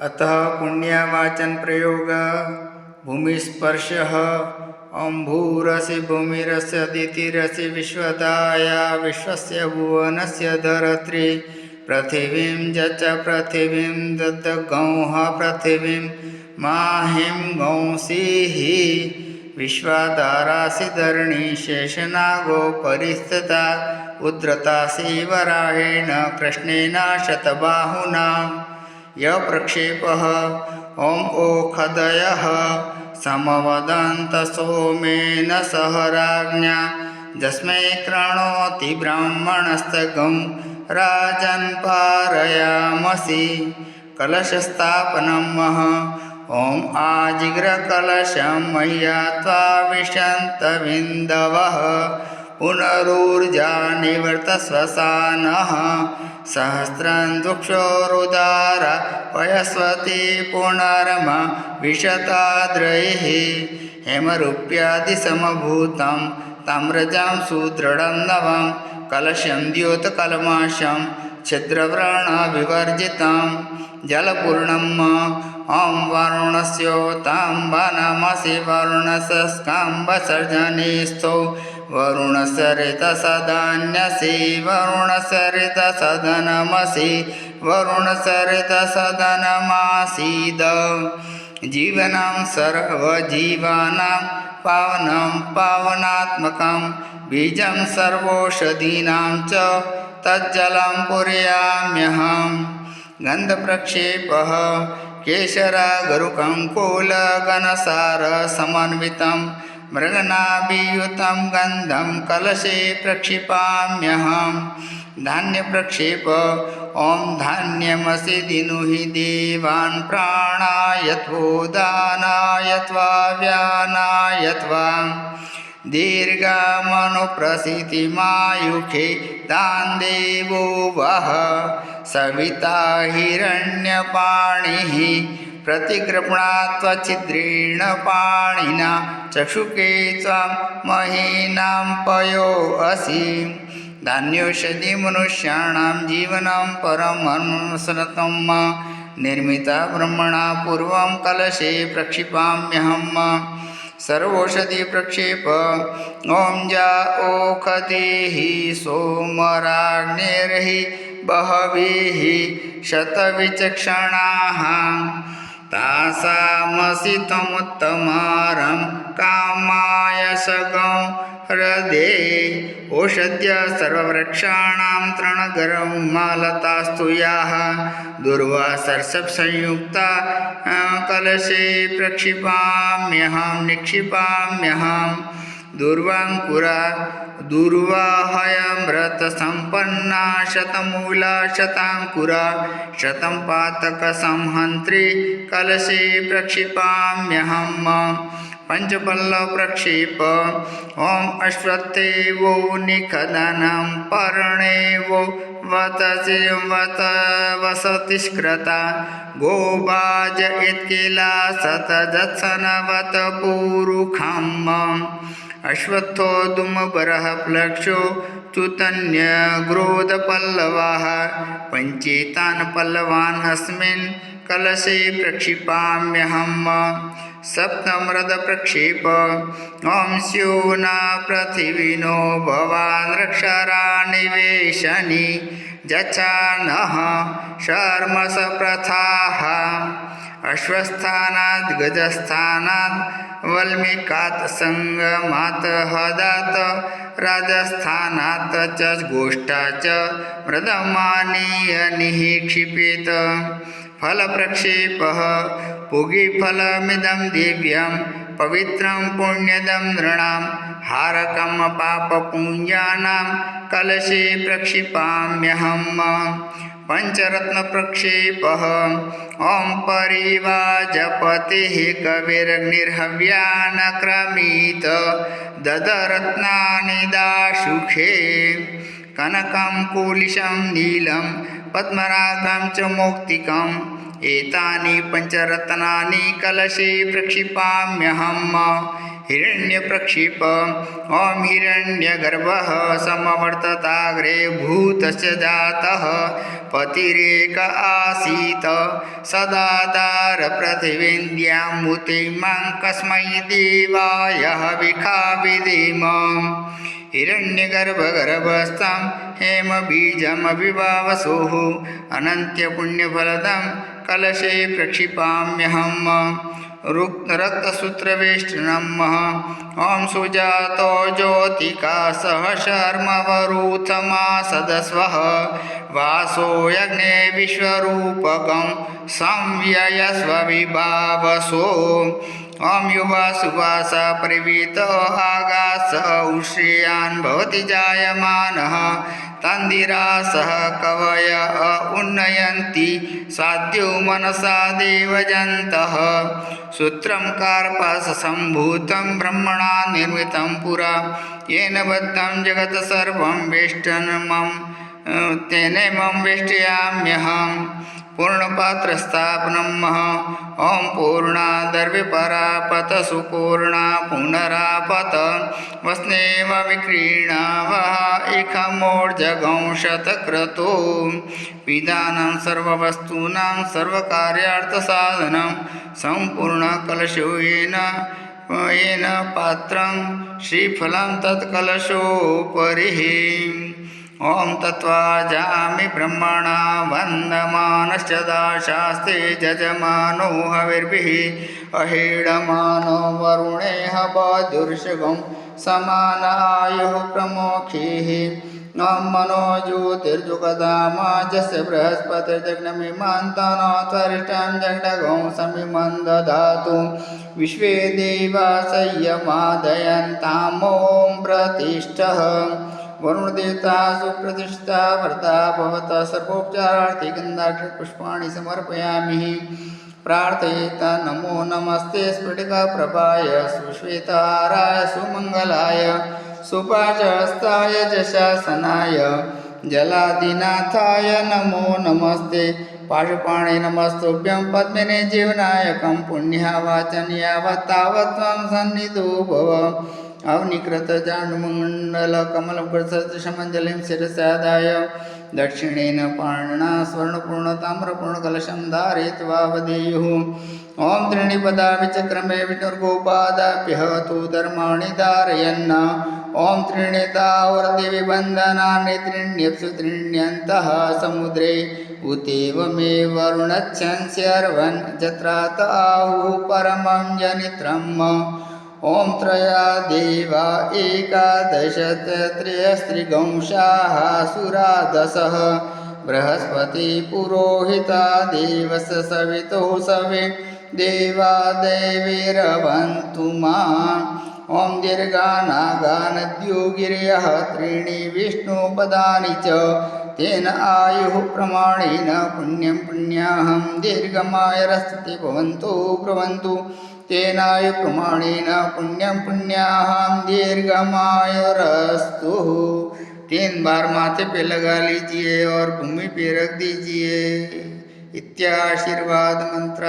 अतः पुण्यवाचनप्रयोग भूमिस्पर्शः, अम्भूरसि भूमिरस्य दितिरसि विश्वदाया, विश्वस्य भुवनस्य धरत्री पृथिवीं जच पृथिवीं दद्गौः पृथिवीं, माहिं गौंसीः विश्वाधारासि धरणी शेषनागो परिस्थिता उद्धृतासि वराहेण, कृष्णेन शतबाहुना। य प्रक्षेपः ॐ ओखदयः। समवदन्तसोमेन सह राज्ञा। यस्मै कृणोति ब्राह्मणस्तगं। राजन् पारयामसि। कलशस्थापनं मह। ॐ आजिग्रकलशं मह्या त्वा विशन्तविन्दवः पुनरुर्जानिवर्तस्वसानः। सहस्रं दुक्षोरुदार पयस्वती पुनर्मा विशताद्रैः। हेमरूप्यादिसमभूतं ताम्रजां सुदृढं नवं कलशं द्योतकल्माषं छिद्रव्रणविवर्जितं जलपूर्णम् ॐ वरुणस्योताम्बनमसि वरुणसस्काम्बसर्जनीस्थो वरुणसरितसदान्यसि वरुणसरितसदनमसि वरुणसरितसदनमासीद। जीवनं सर्वजीवानां पावनं पावनात्मकं बीजं सर्वौषधीनां च तज्जलं पुर्याम्यहं। गन्धप्रक्षेपः केशरागरुकङ्कोलगनसारसमन्वितं मृगनाभियुतं गन्धं कलशे प्रक्षिपाम्यहं। धान्यप्रक्षेप ॐ धान्यमसि दिनुहि देवान् प्राणाय त्वोदानाय त्वा व्यानाय त्वा दीर्घमनुप्रसिद्धिमायुखे तान् देवो वः। सविता हिरण्यपाणिः प्रतिकृपणात्वच्छिद्रेण पाणिना चषुके त्वां महीनां पयो असि। धान्योषधि मनुष्याणां जीवनं परं अनुसरतं निर्मिता ब्रह्मणा पूर्वं कलशे प्रक्षिपाम्यहं मा। सर्वोषधि प्रक्षेप ॐ जा ओखतिः सोमराग्निर्हि बहविः शतविचक्षणाः। तासामसि त्वमुत्तमारं कामाय सगं हृदे ओषध्य सर्ववृक्षाणां तृणगरं मालतास्तु याः दुर्वासर्षप्संयुक्ता कलशे प्रक्षिपाम्यहं निक्षिपाम्यहं। दुर्वाङ्कुरा दुर्वाहयमृतसम्पन्ना शतमूला शताङ्कुरा शतं पातकसंहन्त्री कलशे प्रक्षिपाम्यहं पञ्चपल्लवप्रक्षेप ॐ अश्वत्थेवो निखदनं पर्णेवो वतसि वत वसतिष्कृता गोबाज इत्किला सतजत्सनवत पूरुखम् अश्वत्थोदुमबरः प्लक्षो चुतन्यग्रोधपल्लवाः पञ्चेतान् पल्लवान् अस्मिन् कलशे प्रक्षिपाम्यहम्। सप्तमृदप्रक्षेप ॐ स्योना पृथिविनो भवान् रक्षरानिवेशनि। जचानः शर्मसप्रथाः अश्वस्थानात् गजस्थानात्, वल्मीकात् सङ्गमात् हदात्, राजस्थानात् च, गोष्ठा च मृदमानीयनिः क्षिपेत फलप्रक्षेपः, पुगिफलमिदं दिव्यं पवित्रं पुण्यदं नृणां, हारकं पापपुञ्जानां, कलशे प्रक्षिपाम्यहम्। पञ्चरत्नप्रक्षेपः। ॐ परिवाजपतिः कविरग्निर्हव्यानक्रमीत ददरत्नानि दाशुखे कनकं कुलिशं नीलं पद्मरागं च मौक्तिकम्। एतानि पञ्चरत्नानि कलशे प्रक्षिपाम्यहम् हिरण्यप्रक्षिप। ॐ हिरण्यगर्भः समवर्तताग्रे भूतस्य जातः। पतिरेक आसीत्। सदा कस्मै देवाय विखाविदेम हिरण्यगर्भगर्भस्थं हेमबीजमभिभावसोः। अनन्त्यपुण्यफलदं कलशे प्रक्षिपाम्यहम् रुक् रक्तसूत्रवेष्टनं ॐ सुजातो ज्योतिका सह शर्मवरूथमासदस्वः। वासो यज्ञे विश्वरूपकं संव्ययस्वविभावसो ॐ युवा सुवास परिवीत आगास उश्रियान् भवति जायमानः। तन्दिरासः कवय उन्नयन्ति, साध्यो मनसा देवजन्तः। सूत्रं कार्पाससम्भूतं ब्रह्मणा निर्मितं पुरा। येन बद्धं जगत् सर्वं वेष्टनमं तेनेमं वेष्टयाम्यहम्। पूर्णपात्रस्थापनं ॐ पूर्णादर्विपरापत सुपूर्णा पुनरापत। वस्नेव विक्रीणावः इखमोर्जगंशतक्रतो। सर्ववस्तूनां सर्वकार्यार्थसाधनं। सम्पूर्णकलशो येन येन पात्रं। श्रीफलं तत्कलशोपरिः। ॐ तत्त्वाजामि ब्रह्मणा वन्दमानश्च दाशास्ते जजमानो हविर्भिः अहीडमानो वरुणेह बधुर्षगं समानायुः प्रमोक्षिः ॐ मनो ज्योतिर्जुगदामाजस्य बृहस्पतिर्जग्नमिमान्तानो त्वरिष्टां जग्नगं समिमं ददातु विश्वे देवा संयमादयन्तां ॐ देवता सुप्रतिष्ठा व्रता भवता, सर्वोपचारार्थी गन्धाक्षपुष्पाणि समर्पयामि। प्रार्थयेत, नमो नमस्ते स्फटिकप्रभाय सुश्वेताराय सुमङ्गलाय सुपाचहस्ताय जशासनाय, जलादिनाथाय, नमो नमस्ते। पाशुपाणे नमस्तुभ्यं पद्मिने जीवनायकं पुण्यः वाचनीयावत् तावत् त्वं सन्निधो भव। अवनिकृतजानुमण्डलकमलप्रसदृशमञ्जलिं शिरसादाय। दक्षिणेन पाणिना स्वर्णपूर्णताम्रपूर्णकलशं धारयित्वा वदेयुः। ॐ त्रीणिपदा विचक्रमे विष्णुर्गोपादाभ्यः तु धर्माणि धारयन् ॐ त्रीणितावरदेवि बन्धनानि त्रीण्यप्सु त्रीण्यन्तः समुद्रे। उतेव मे वरुणच्छंस्यर्वन् जत्रात आहुः परमं जनित्रम् ॐ त्रया देवा एकादश त्रयस्त्रिगंशाः सुरादशः। बृहस्पतिपुरोहिता देवस सवितो सवे। देवा देवीरवन्तु माम् ॐ दीर्घानागानद्यो गिर्यः त्रीणि विष्णुपदानि च। तेन आयुः प्रमाणेन पुण्यं पुण्याहं दीर्घमायरस्ति भवन्तु ब्रुवन्तु तेनायुप्रमाणेन पुण्यं पुण्याहं दीर्घमायुरस्तु। तीन बार माथे पे लगा लीजिए और भूमि पे रख दीजिए। इत्याशीर्वाद मंत्र